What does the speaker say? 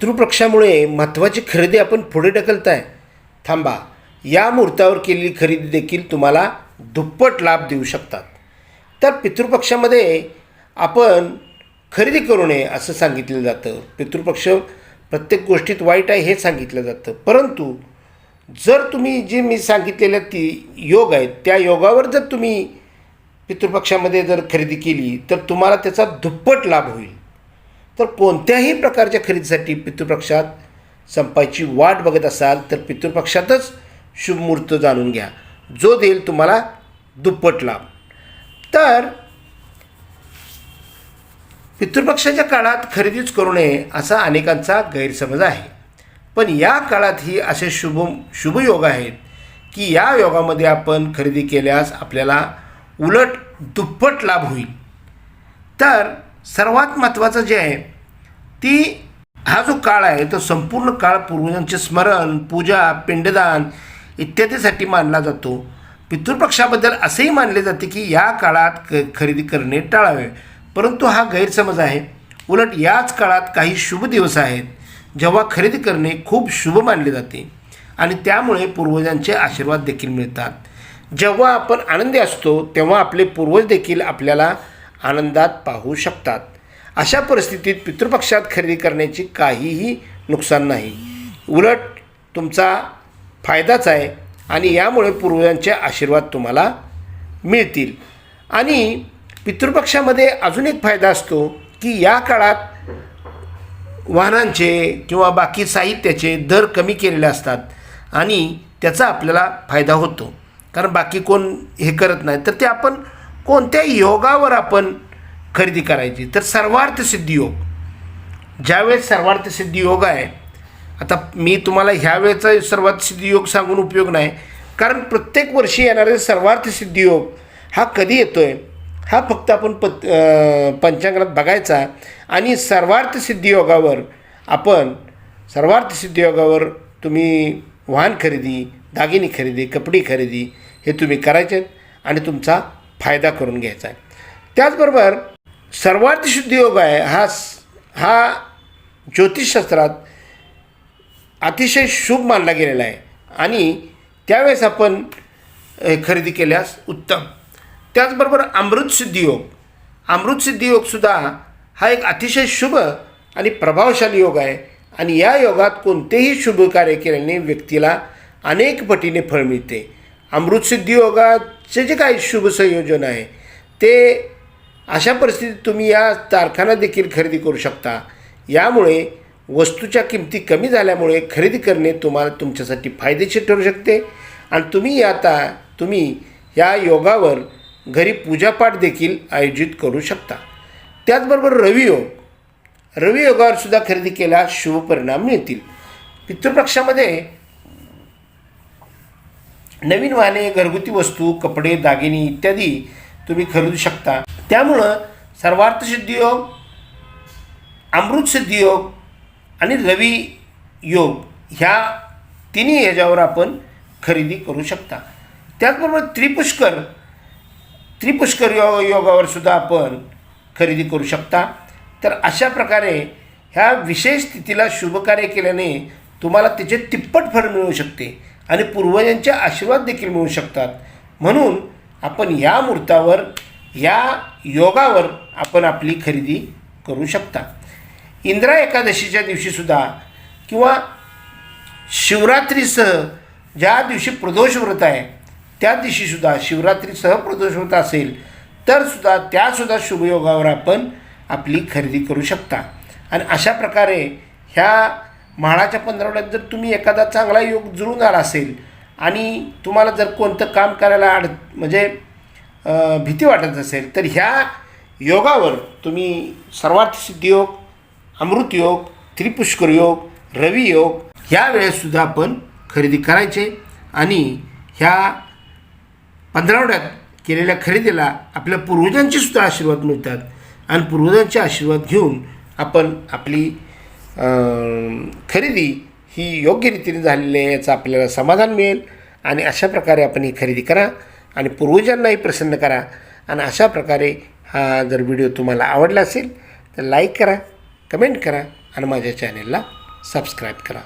पितृपक्षामुळे महत्त्वाची खरेदी आपण पुढे ढकलताय. थांबा. या मुहूर्तावर केलेली खरेदी देखील तुम्हाला दुप्पट लाभ देऊ शकतात. तर पितृपक्षामध्ये आपण खरेदी करू नये असं सांगितलं जातं. पितृपक्ष प्रत्येक गोष्टीत वाईट आहे हे सांगितलं जातं. परंतु जर तुम्ही जे मी सांगितलेल्या ती योग आहेत त्या योगावर जर तुम्ही पितृपक्षामध्ये जर खरेदी केली तर तुम्हाला त्याचा दुप्पट लाभ होईल. तर कोणत्याही प्रकारच्या खरेदीसाठी पितृपक्षात संपायची वाट बघत असाल तर पितृपक्षातच शुभमुहूर्त जाणून घ्या. जो देईल तुम्हाला दुप्पट लाभ. तर पितृपक्षाच्या काळात खरेदीच करू नये असा अनेकांचा गैरसमज आहे. पण या काळातही असे शुभ शुभयोग आहेत की या योगामध्ये आपण खरेदी केल्यास आपल्याला उलट दुप्पट लाभ होईल. तर सर्वात महत्त्वाचं जे आहे ती हा जो काळ आहे तो संपूर्ण काळ पूर्वजांचे स्मरण पूजा पिंडदान इत्यादीसाठी मानला जातो. पितृपक्षाबद्दल असेही मानले जाते की या काळात क खरेदी करणे टाळावे. परंतु हा गैरसमज आहे. उलट याच काळात काही शुभ दिवस आहेत जेव्हा खरेदी करणे खूप शुभ मानले जाते आणि त्यामुळे पूर्वजांचे आशीर्वाद देखील मिळतात. जेव्हा आपण आनंदी असतो तेव्हा आपले पूर्वज देखील आपल्याला आनंदात पाहू शकतात. अशा परिस्थितीत पितृपक्षात खरेदी करण्याची काहीही नुकसान नाही. उलट तुमचा फायदाच आहे आणि यामुळे पूर्वजांचे आशीर्वाद तुम्हाला मिळतील. आणि पितृपक्षामध्ये अजून एक फायदा असतो की या काळात वाहनांचे किंवा बाकी साहित्याचे दर कमी केलेले असतात आणि त्याचा आपल्याला फायदा होतो. कारण बाकी कोण हे करत नाही. तर ते आपण कोणत्याही योगावर आपण खरेदी करायची? तर सर्वार्थ सिद्धी योग. ज्यावेळेस सर्वार्थ सिद्धी योग आहे आता मी तुम्हाला ह्या वेळेचा सर्वार्थ सिद्धी योग सांगून उपयोग नाही. कारण प्रत्येक वर्षी येणारे सर्वार्थ सिद्धी योग हा कधी येतो आहे हा फक्त आपण पत अं, पंचांगात बघायचा. आणि सर्वार्थ सिद्धी योगावर आपण सर्वार्थ सिद्धी योगावर तुम्ही वाहन खरेदी दागिने खरेदी कपडे खरेदी हे तुम्ही करायचे आणि तुमचा फायदा करून घ्यायचा आहे. त्याचबरोबर सर्वार्थ शुद्धियोग आहे हा स- हा ज्योतिषशास्त्रात अतिशय शुभ मानला गेलेला आहे. आणि त्यावेळेस आपण खरेदी केल्यास उत्तम. त्याचबरोबर अमृतसिद्धी योग. अमृतसिद्धी योगसुद्धा हा एक अतिशय शुभ आणि प्रभावशाली योग आहे. आणि या योगात कोणतेही शुभ कार्य केल्याने व्यक्तीला अनेक पटीने फळ मिळते. अमृतसिद्धी योगाचे जे काही शुभ संयोजन आहे ते अशा परिस्थितीत तुम्ही या तारखांना देखील खरेदी करू शकता. यामुळे वस्तूच्या किमती कमी झाल्यामुळे खरेदी करणे तुम्हाला तुमच्यासाठी फायदेशीर ठरू शकते. आणि तुम्ही आता तुम्ही या योगावर घरी पूजापाठ देखील आयोजित करू शकता. त्याचबरोबर रवियोग रवियोगावर सुद्धा खरेदी केल्यास शुभ परिणाम मिळतील. पितृपक्षामध्ये नवीन वाहने घरगुती वस्तू कपडे दागिने इत्यादी तुम्ही खरेदू शकता. त्यामुळं सर्वार्थ सिद्धी योग अमृत सिद्धियोग आणि रवी योग ह्या तिन्ही ह्याच्यावर आपण खरेदी करू शकता. त्याचबरोबर त्रिपुष्कर त्रिपुष्कर यो योगावर सुद्धा आपण खरेदी करू शकता. तर अशा प्रकारे ह्या विशेष स्थितीला शुभकार्य केल्याने तुम्हाला त्याचे तिप्पट फळ मिळू शकते. आणि पूर्वजांचे आशीर्वाद देखील मिळू शकतात. म्हणून आपण या मुहूर्तावर या योगावर आपण आपली खरेदी करू शकता. इंद्रा एकादशीच्या दिवशीसुद्धा किंवा शिवरात्रीसह ज्या दिवशी प्रदोष व्रत आहे त्या दिवशीसुद्धा शिवरात्रीसह प्रदोष व्रत असेल तर सुद्धा त्यासुद्धा शुभयोगावर आपण आपली खरेदी करू शकता. आणि अशा प्रकारे ह्या म्हाळाच्या पंधरवड्यात जर तुम्ही एखादा चांगला योग जुळून आला असेल आणि तुम्हाला जर कोणतं काम करायला अड म्हणजे भीती वाटत असेल तर ह्या योगावर तुम्ही सर्वार्थ सिद्धियोग अमृत योग त्रिपुष्कर योग रवी योग ह्या वेळेससुद्धा आपण खरेदी करायचे आणि ह्या पंधरावड्यात केलेल्या खरेदीला आपल्या पूर्वजांचे सुद्धा आशीर्वाद मिळतात. आणि पूर्वजांचे आशीर्वाद घेऊन आपण आपली खरेदी ही योग्य रीतीने झालेली आहे याचं आपल्याला समाधान मिळेल. आणि अशा प्रकारे आपण ही खरेदी करा आणि पूर्वजांनाही प्रसन्न करा. आणि अशा प्रकारे हा जर व्हिडिओ तुम्हाला आवडला असेल तर लाईक करा कमेंट करा आणि माझ्या चॅनेलला सबस्क्राईब करा.